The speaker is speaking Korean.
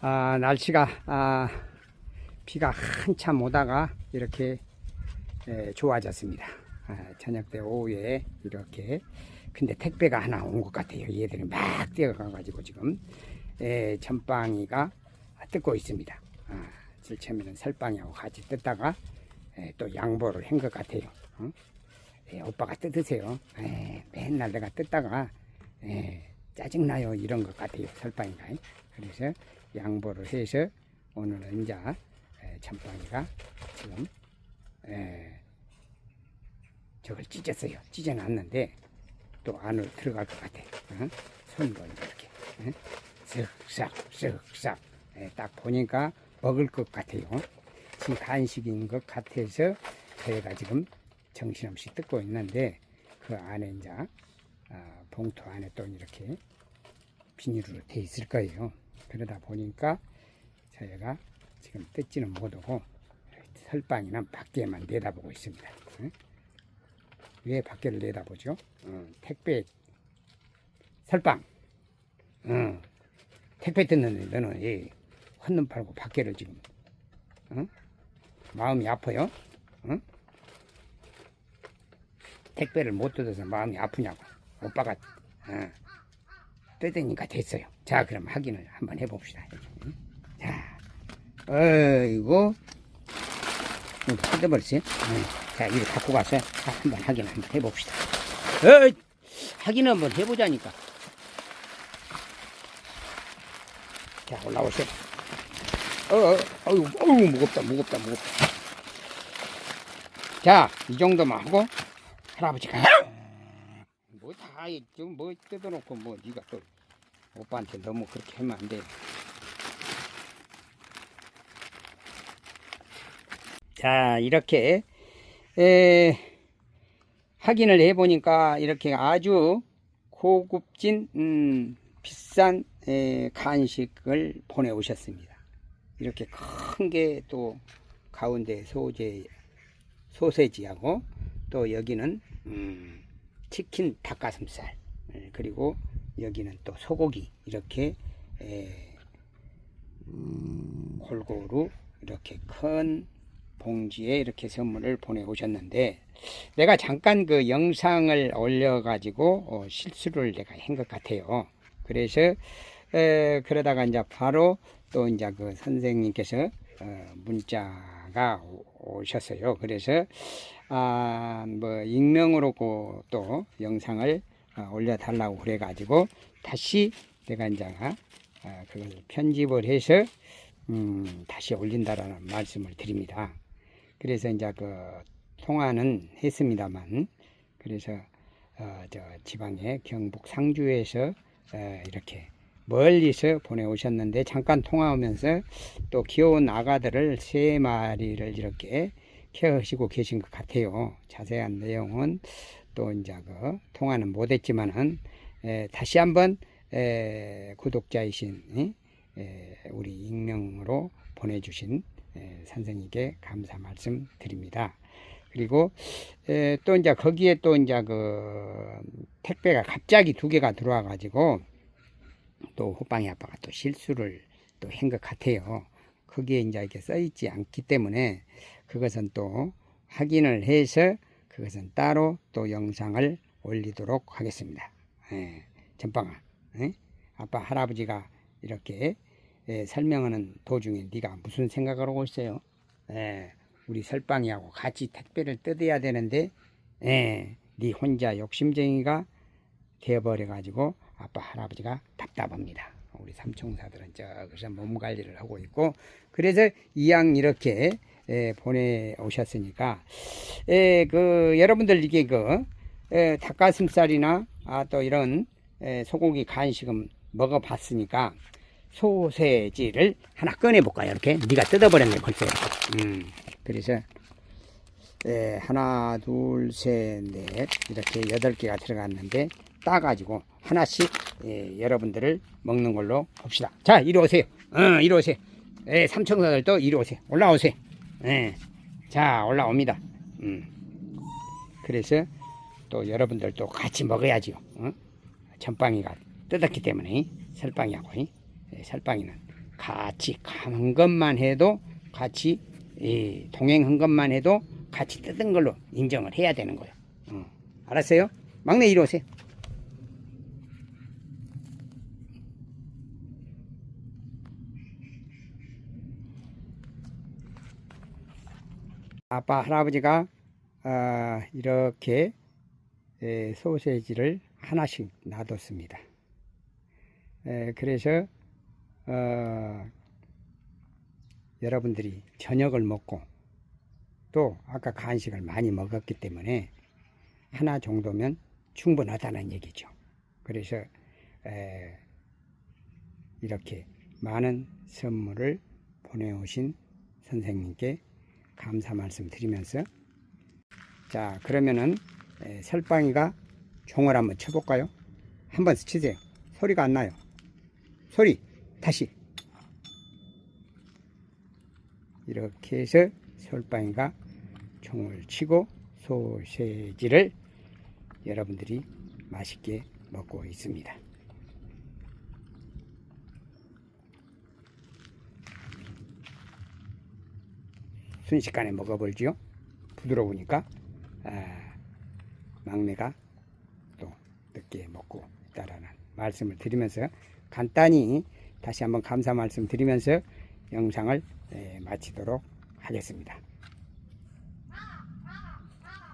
아, 날씨가 아, 비가 한참 오다가 이렇게 에, 좋아졌습니다. 아, 저녁 때 오후에 이렇게 근데 택배가 하나 온 것 같아요. 얘들이 막 뛰어가가지고 지금 에, 전빵이가 뜯고 있습니다. 아, 실체면은 설빵이하고 같이 뜯다가 에, 또 양보를 한 것 같아요. 어? 에, 오빠가 뜯으세요. 에, 맨날 내가 뜯다가 에, 짜증나요 이런 것 같아요. 설빵이가. 그래서 양보를 해서 오늘은 이제 에, 전빵이가 지금 에, 저걸 찢었어요. 찢어놨는데 또 안으로 들어갈 것 같아. 어? 손으로 이렇게 어? 쓱싹 쓱싹 예, 딱 보니까 먹을 것 같아요. 지금 간식인 것 같아서 저희가 지금 정신없이 뜯고 있는데 그 안에 이제 아, 봉투 안에 또 이렇게 비닐로 돼 있을 거예요. 그러다 보니까 저희가 지금 뜯지는 못하고 설방이는 밖에만 내다보고 있습니다. 어? 왜 밖에를 내다보죠? 어, 택배 설방 어, 택배 뜯는데 너는 이 헌눈 팔고 밖에를 지금 어? 마음이 아파요? 어? 택배를 못 뜯어서 마음이 아프냐고. 오빠가 어, 뜯으니까 됐어요. 자 그럼 확인을 한번 해봅시다? 자 어이구. 뜯어버렸어요? 응. 자 이거 갖고 가서 한번 확인 한번 해봅시다. 어, 확인 한번 해보자니까. 자 올라오세요. 어, 어, 어유, 어유, 무겁다, 무겁다, 무겁다. 자, 이 정도만 하고, 할아버지가, 뭐 다, 지금 뭐 뜯어놓고, 뭐, 니가 또, 오빠한테 너무 그렇게 하면 안 돼. 자, 이렇게, 에, 확인을 해보니까, 이렇게 아주 고급진, 음, 비싼, 에, 간식을 보내오셨습니다. 이렇게 큰 게 또 가운데 소재 소세지하고 또 여기는 음, 치킨 닭가슴살. 예, 그리고 여기는 또 소고기. 이렇게 에, 음, 골고루 이렇게 큰 봉지에 이렇게 선물을 보내 오셨는데 내가 잠깐 그 영상을 올려 가지고 어, 실수를 내가 한 것 같아요. 그래서 에, 그러다가 이제 바로 또 이제 그 선생님께서 어, 문자가 오- 오셨어요. 그래서 아 뭐 익명으로 그또 영상을 어, 올려달라고 그래가지고 다시 내가 이제 아, 그걸 편집을 해서 음, 다시 올린다라는 말씀을 드립니다. 그래서 이제 그 통화는 했습니다만 그래서 어, 저 지방의 경북 상주에서 어, 이렇게 멀리서 보내오셨는데 잠깐 통화하면서 또 귀여운 아가들을 세 마리를 이렇게 케어하시고 계신 것 같아요. 자세한 내용은 또 이제 그 통화는 못했지만은 에, 다시 한번 에, 구독자이신 이, 에, 우리 익명으로 보내주신 에, 선생님께 감사 말씀 드립니다. 그리고 에, 또 이제 거기에 또 이제 그 택배가 갑자기 두 개가 들어와 가지고 또 호빵이 아빠가 또 실수를 또 한 것 같아요. 거기에 이제 이렇게 써 있지 않기 때문에 그것은 또 확인을 해서 그것은 따로 또 영상을 올리도록 하겠습니다. 예, 전빵아, 예? 아빠 할아버지가 이렇게 예, 설명하는 도중에 네가 무슨 생각을 하고 있어요? 예, 우리 설빵이하고 같이 택배를 뜯어야 되는데 예, 네 혼자 욕심쟁이가 되어버려 가지고 아빠 할아버지가 답답합니다. 우리 삼총사들은 저기서 몸 관리를 하고 있고 그래서 이왕 이렇게 에, 보내 오셨으니까 에, 그 여러분들 이게 그 에, 닭가슴살이나 아, 또 이런 에, 소고기 간식은 먹어봤으니까 소세지를 하나 꺼내 볼까요? 이렇게 네가 뜯어버렸네 벌써. 음, 그래서 에, 하나, 둘, 셋, 넷 이렇게 여덟 개가 들어갔는데 따가지고 하나씩 예, 여러분들을 먹는 걸로 봅시다. 자, 이리 오세요. 어, 이리 오세요. 예, 삼청사들도 이리 오세요. 올라오세요. 예, 자, 올라옵니다. 음. 그래서 또 여러분들도 같이 먹어야지요. 어? 전빵이가 뜯었기 때문에 설빵이하고 예, 설빵이는 같이 한 것만 해도 같이 예, 동행한 것만 해도 같이 뜯은 걸로 인정을 해야 되는 거예요. 어. 알았어요? 막내 이리 오세요. 아빠 할아버지가 아, 이렇게 에, 소세지를 하나씩 놔뒀습니다. 에, 그래서 어, 여러분들이 저녁을 먹고 또 아까 간식을 많이 먹었기 때문에 하나 정도면 충분하다는 얘기죠. 그래서 에, 이렇게 많은 선물을 보내오신 선생님께 감사 말씀 드리면서 자 그러면은 에, 설빵이가 종을 한번 쳐볼까요? 한번 치세요. 소리가 안 나요. 소리 다시 이렇게 해서 설빵이가 종을 치고 소세지를 여러분들이 맛있게 먹고 있습니다. 순식간에 먹어버리죠. 부드러우니까 아, 막내가 또 늦게 먹고 있다라는 말씀을 드리면서 간단히 다시 한번 감사 말씀 드리면서 영상을 에, 마치도록 하겠습니다.